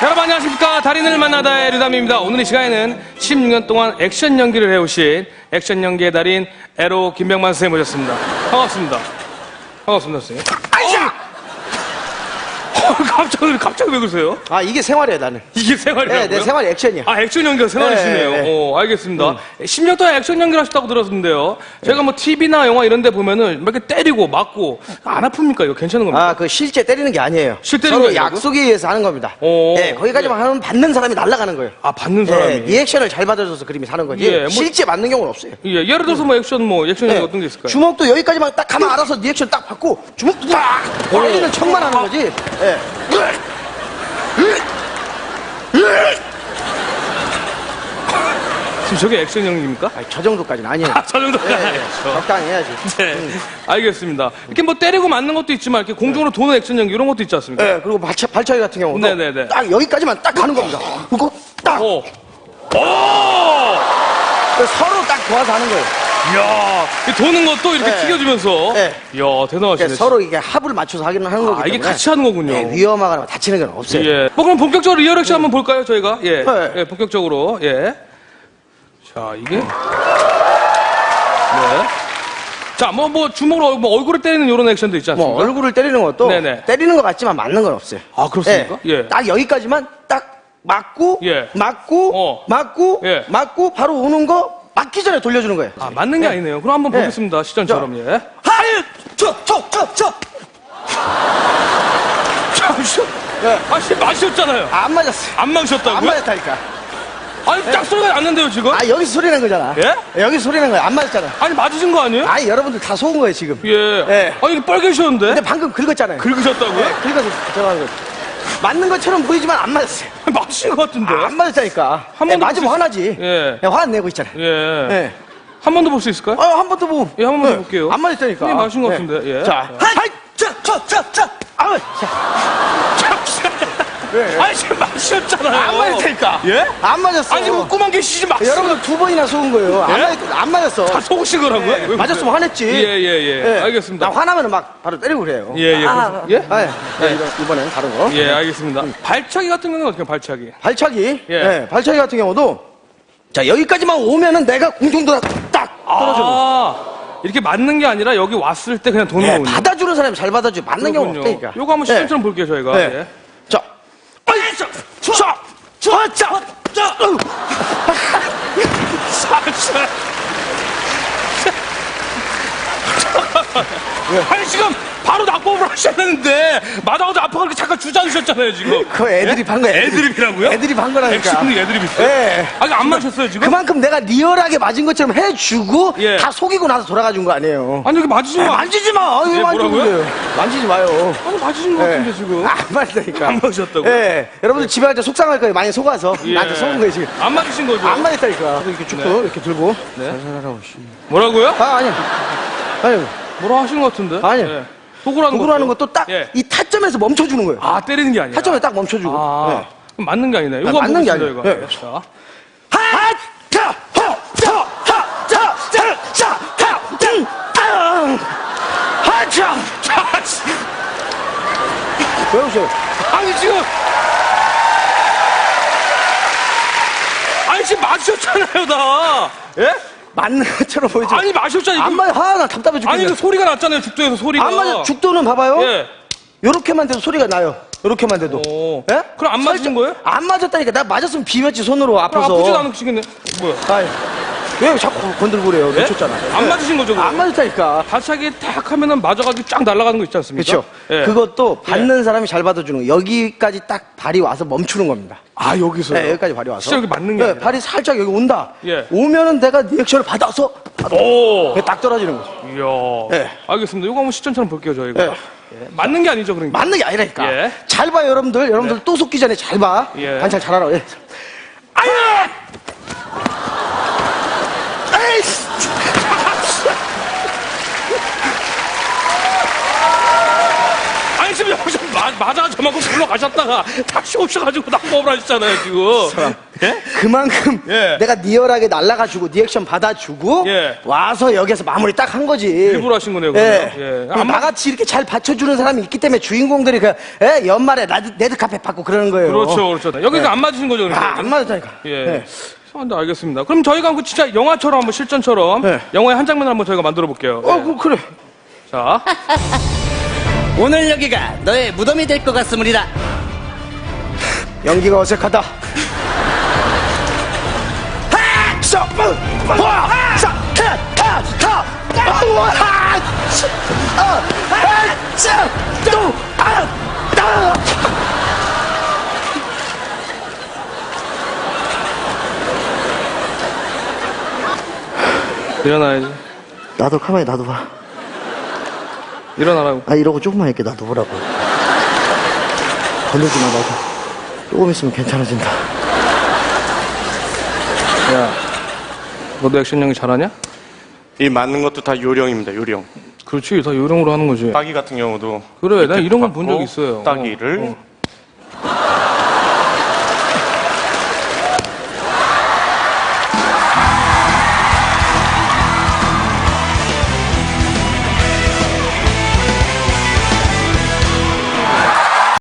여러분 안녕하십니까? 달인을 만나다의 류담입니다. 오늘 이 시간에는 16년 동안 액션 연기를 해오신 액션 연기의 달인 에로 김병만 선생님 모셨습니다. 반갑습니다. 반갑습니다 선생님. 아이야 어, 갑자기 갑자기 왜 그러세요? 아 이게 생활이에요 나는. 이게 생활이라고요? 네, 내 생활이 액션이야. 아 액션 연기가 생활이시네요. 네, 네, 네. 어, 알겠습니다. 10년 동안 액션 연기를 하셨다고 들었는데요. 제가 뭐 TV나 영화 이런 데 보면은 막 이렇게 때리고 맞고 안 아픕니까? 이거 괜찮은 겁니까? 아 그 실제 때리는 게 아니에요. 실 때리는 서로 게 아니라고? 약속에 의해서 하는 겁니다. 오. 네, 거기까지만 하면 받는 사람이 날아가는 거예요. 아, 받는 사람이. 네, 리액션을 잘 받아줘서 그림이 사는 거지. 예, 뭐- 실제 맞는 경우는 없어요. 예, 예를 들어서 뭐 액션 뭐 액션 연기 네. 어떤 게 있을까요? 주먹도 여기까지만 딱 가면 알아서 리액션 딱 받고 주먹도 딱 벌리는 척만 하는 거지. 예. 지금 저게 액션 연기입니까? 아니, 저 정도까지는 아니에요. 아, 저 정도는 예, 아니죠. 적당히 해야지. 네, 알겠습니다. 이렇게 뭐 때리고 맞는 것도 있지만 이렇게 공중으로 도는 액션 연기 이런 것도 있지 않습니까? 예, 그리고 발차, 발차기 같은 경우도 네네네. 딱 여기까지만 딱 가는 겁니다. 그리고 딱 오, 오, 서로 딱 도와서 하는 거예요. 이야, 이 도는 것도 이렇게 네. 튀겨주면서, 네. 이야 대단하시네. 그러니까 서로 이게 합을 맞춰서 하기는 하는 거기 아, 때문에 이게 같이 하는 거군요. 예, 위험하거나 다치는 건 없어요. 예. 뭐 그럼 본격적으로 리얼 액션 한번 볼까요, 저희가? 예. 네. 예, 본격적으로. 예. 자, 이게. 네. 자, 뭐, 뭐, 주먹으로 뭐 얼굴을 때리는 이런 액션도 있지 않습니까? 뭐 얼굴을 때리는 것도 네네. 때리는 것 같지만 맞는 건 없어요. 아, 그렇습니까? 예. 딱 여기까지만 딱 맞고 예. 맞고 어. 맞고 예. 맞고 바로 오는 거 맞기 전에 돌려주는 거예요. 아, 맞는 게 아니네요. 그럼 한번 네. 보겠습니다. 시전처럼, 예. 하이 저저 저 잠시만. 네. 아, 씨, 맞으셨잖아요. 안 맞았어요. 안 맞으셨다고요? 안 맞았다니까. 아니, 짝 소리가 났는데요, 지금? 아 여기 소리 난 거잖아. 예? 여기 소리 난 거야. 안 맞았잖아. 아니, 맞으신 거 아니에요? 아니 여러분들 다 속은 거예요 지금. 예. 예. 아니, 이게 빨개지셨는데? 근데 방금 긁었잖아요. 긁으셨다고요? 예, 긁어서 들어가는 거. 맞는 것처럼 보이지만 안 맞았어요. 맞으신 것 같은데? 안 맞았다니까. 한 예, 번도 맞으면 볼수 화나지. 예. 예, 화안 내고 있잖아 요. 예. 예. 한 번 더 볼 수 있을까요? 어, 한번 더 보고. 예, 한번더 볼게요. 안 맞았다니까. 형님 맞으신 것 같은데, 예. 자, 자. 하이, 자, 자, 자, 자. 아우, 자. 예, 예. 아니, 지금 맞으셨잖아요. 안 맞았다니까. 예? 안 맞았어. 아니, 웃고만 계시지 마세요. 여러분 두 번이나 속은 거예요. 안, 예? 맞, 안 맞았어. 다 속으신 거라고요? 예, 왜 맞았으면 화냈지. 예, 예, 예. 알겠습니다. 나 화나면 막 바로 때리고 그래요. 예, 예. 아, 예? 아, 예. 예, 이번- 이번엔 다른 거. 예, 알겠습니다. 발차기 같은 경우는 어떻게 해요, 발차기? 발차기. 예. 예. 발차기 같은 경우도 자, 여기까지만 오면은 내가 공중도라 딱 떨어져. 아, 이렇게 맞는 게 아니라 여기 왔을 때 그냥 도는 예, 거군요. 받아주는 사람이 잘 받아주지 맞는 경우 그렇군요. 없다니까. 요거 한번 예. 시점처럼 볼게요, 저희가. 네. 예. 자, 아이, 자, 자, 자, 자, 자, 으. 살살. 아니, 지금 바로 낙법을 하셨는데, 맞아가지고 아파서 이렇게 잠깐 주저앉으셨잖아요, 지금. 그거 애드립 한 거야. 애드립. 애드립이라고요? 애드립 한 거라니까. 액션 애드립 있어요? 예. 아니, 안 맞으셨어요, 지금? 그만큼 내가 리얼하게 맞은 것처럼 해주고 예. 다 속이고 나서 돌아가 준 거 아니에요. 아니, 여기 맞으신 거. 만지지 마. 왜 예, 뭐라고요? 만지지 마요. 아니, 맞으신 거 같은데, 지금. 안 맞다니까. 안 맞으셨다고요? 예. 여러분들 집에 갈 때 속상할 거예요. 많이 속아서. 예. 나한테 속은 거예요, 지금. 안 맞으신 거죠? 안 맞았다니까. 이렇게 쭉 네. 이렇게 들고. 뭐라고요? 아, 아니야. 아니, 뭐라 하신 것 같은데? 아니요. 예. 도구라는 도구라는 것도? 것도 딱 이 예. 타점에서 멈춰주는 거예요. 아, 때리는 게 아니라. 타점에 딱 멈춰주고. 아, 예. 그럼 맞는 게 아니네. 이거 아, 한번 맞는 게 보겠습니다, 아니에요. 이거. 예. 자. 하! 자! 하! 자! 하! 자! 자! 자! 하! 띵! 아! 하! 자! 자, 씨. 왜 웃어요? 아니, 지금. 아니, 지금 맞으셨잖아요, 다. 예? 맞는 것처럼 보이죠? 아니, 맞으셨잖아요. 안 이거. 맞아. 하, 나 답답해 죽겠네. 아니, 이거 소리가 났잖아요, 죽도에서 소리가. 안 맞아. 죽도는 봐봐요. 예. 요렇게만 돼도 소리가 나요. 요렇게만 돼도. 오. 예? 그럼 안 살짝- 거예요? 안 맞았다니까. 나 맞았으면 비볐지, 손으로 아파서. 아프지도 않으시겠네. 뭐야? 아이, 왜 자꾸 건들고 그래요? 예? 놓쳤잖아. 안 예. 맞으신 거죠, 그럼? 안 맞았다니까. 발차기 탁 하면은 맞아가지고 쫙 날아가는 거 있지 않습니까? 그렇죠. 예. 그것도 받는 사람이 잘 받아주는 거. 여기까지 딱 발이 와서 멈추는 겁니다. 아, 여기서요? 네, 여기까지 발이 와서. 진짜 여기 맞는 게 네, 아니라. 발이 살짝 여기 온다. 예. 오면은 내가 리액션을 받아서 오. 그게 딱 떨어지는 거죠. 이야. 예. 알겠습니다. 이거 한번 시점처럼 볼게요, 저희가. 예. 예. 맞는 게 아니죠, 그러니까. 맞는 게 아니라니까. 예. 잘 봐요, 여러분들. 여러분들 또 속기 전에 잘 봐. 예. 관찰 잘하라. 예. 아야! 에이씨! 아니, 지금 여기서 마, 맞아 저만큼 불러가셨다가 다시 오셔가지고 낙법을 하셨잖아요 지금. 예? 그만큼 예. 내가 리얼하게 날라가주고 리액션 받아주고 예. 와서 여기서 마무리 딱 한 거지. 일부러 하신 거네요, 그러면. 예. 예. 그리고 맞- 나같이 이렇게 잘 받쳐주는 사람이 있기 때문에 주인공들이 그 예? 연말에 라드, 레드카펫 받고 그러는 거예요. 그렇죠, 그렇죠. 여기가 안 맞으신 거죠, 그러니까. 아, 안 맞았다니까. 예. 예. 이상한데 알겠습니다. 그럼 저희가 그 진짜 영화처럼 한번 실전처럼 네. 영화의 한 장면을 한번 저희가 만들어 볼게요. 어, 그, 그래. 자, 오늘 여기가 너의 무덤이 될 것 같습니다. 연기가 어색하다. 하! 샤! 빠! 와! 샤! 타! 타! 타! 아! 와! 차! 아! 아! 차! 또! 아! 따! 일어나야지. 나도 가만히 놔둬봐. 일어나라고. 아, 이러고 조금만 있게 놔둬보라고. 건들지 마, 나도. 조금 있으면 괜찮아진다. 야, 너도 액션 연기 잘하냐? 이 맞는 것도 다 요령입니다, 요령. 그렇지, 다 요령으로 하는 거지. 따기 같은 경우도 그래, 난 이런 건 본 적 있어요. 따기를 어, 어.